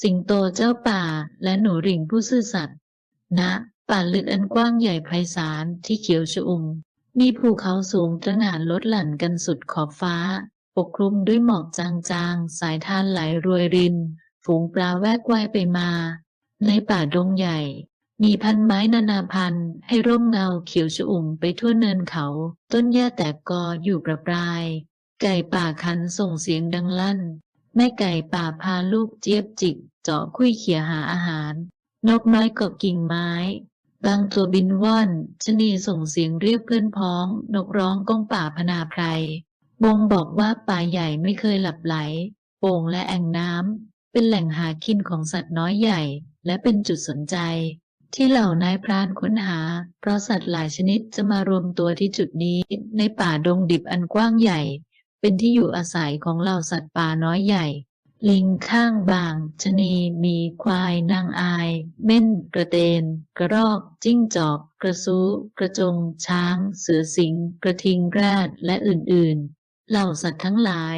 สิงโตเจ้าป่าและหนูหริ่งผู้ซื่อสัตย์ณป่าลึกอันกว้างใหญ่ไพศาลที่เขียวชอุ่ม มีภูเขาสูงตระหง่านลดหลั่นกันสุดขอบฟ้า ปกคลุมด้วยหมอกจางๆ สายทานไหลรวยริน ฝูงปลาแวกว่ายไปมา ในป่าดงใหญ่ มีพันไม้นานาพันธุ์ ให้ร่มเงาเขียวชอุ่มไปทั่วเนินเขา ต้นหญ้าแตกกออยู่ประปราย ไก่ป่าคันส่งเสียงดังลั่น แม่ไก่ป่าพาลูกเจี๊ยบจิกเจาะคุยเขี่ยหาอาหาร นกน้อยเกาะกิ่งไม้ บางตัวบินว่อนชนีส่งเสียงเรียกเพื่อนพ้อง นกร้องก้องป่าพนาไพรบงบอกว่าป่าใหญ่ไม่เคยหลับไหล โป่งและแอ่งน้ำ เป็นแหล่งหากินของสัตว์น้อยใหญ่ และเป็นจุดสนใจ ที่เหล่านายพรานค้นหา เพราะสัตว์หลายชนิดจะมารวมตัวที่จุดนี้ในป่าดงดิบอันกว้างใหญ่ เป็นที่อยู่อาศัยของเหล่าสัตว์ป่าน้อยใหญ่ ลิงข้างบางชะนี มีควาย นางอาย เม่น กระเตน กระรอก จิ้งจอก กระซู กระจง ช้าง เสือสิง กระทิงแรดและอื่นๆ เหล่าสัตว์ทั้งหลาย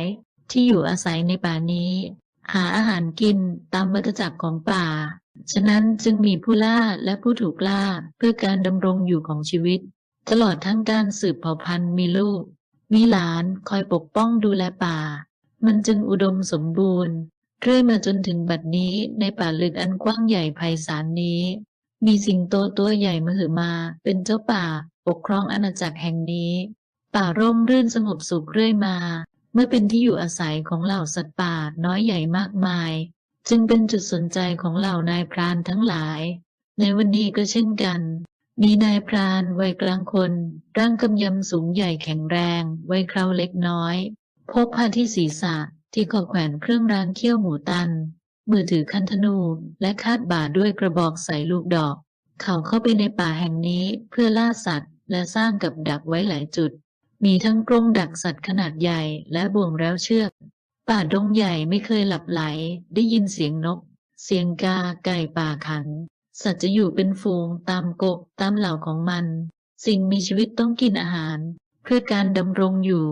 ที่อยู่อาศัยในป่านี้ หาอาหารกินตามวัฏจักรของป่า ฉะนั้นจึงมีผู้ล่าและผู้ถูกล่าเพื่อการดำรงอยู่ของชีวิต ตลอดทั้งการสืบเผ่าพันธุ์มีลูก มีหลานคอยปกป้องดูแลป่า มันจึงอุดมสมบูรณ์ เรื่อยมาจนถึงบัดนี้ในป่าลึกอันกว้างใหญ่ไพศาลนี้ มีสิงโตตัวใหญ่มหึมา เป็นเจ้าป่า ปกครองอาณาจักรแห่งนี้ ป่าร่มรื่นสงบสุขเรื่อยมา เมื่อเป็นที่อยู่อาศัยของเหล่าสัตว์ป่าน้อยใหญ่มากมาย จึงเป็นจุดสนใจของเหล่านายพรานทั้งหลาย ในวันนี้ก็เช่นกัน มีนายพรานวัยกลางคน ร่างกำยำสูงใหญ่แข็งแรงวัยเคราวเล็กน้อย พกผ้าที่ศีรษะที่คอแขวนเครื่องรางเขี้ยวหมูตัน มือถือคันธนูและคาดบ่าด้วยกระบอกใส่ลูกดอก เขาเข้าไปในป่าแห่งนี้เพื่อล่าสัตว์ และสร้างกับดักไว้หลายจุด มีทั้งกรงดักสัตว์ขนาดใหญ่และบ่วงแล้วเชือก ป่าดงใหญ่ไม่เคยหลับไหลได้ยินเสียงนก เสียงกาไก่ป่าขัน สัตว์จะอยู่เป็นฝูงตามกกตามเหล่าของมัน สิ่งมีชีวิตต้องกินอาหาร เพื่อการดำรงอยู่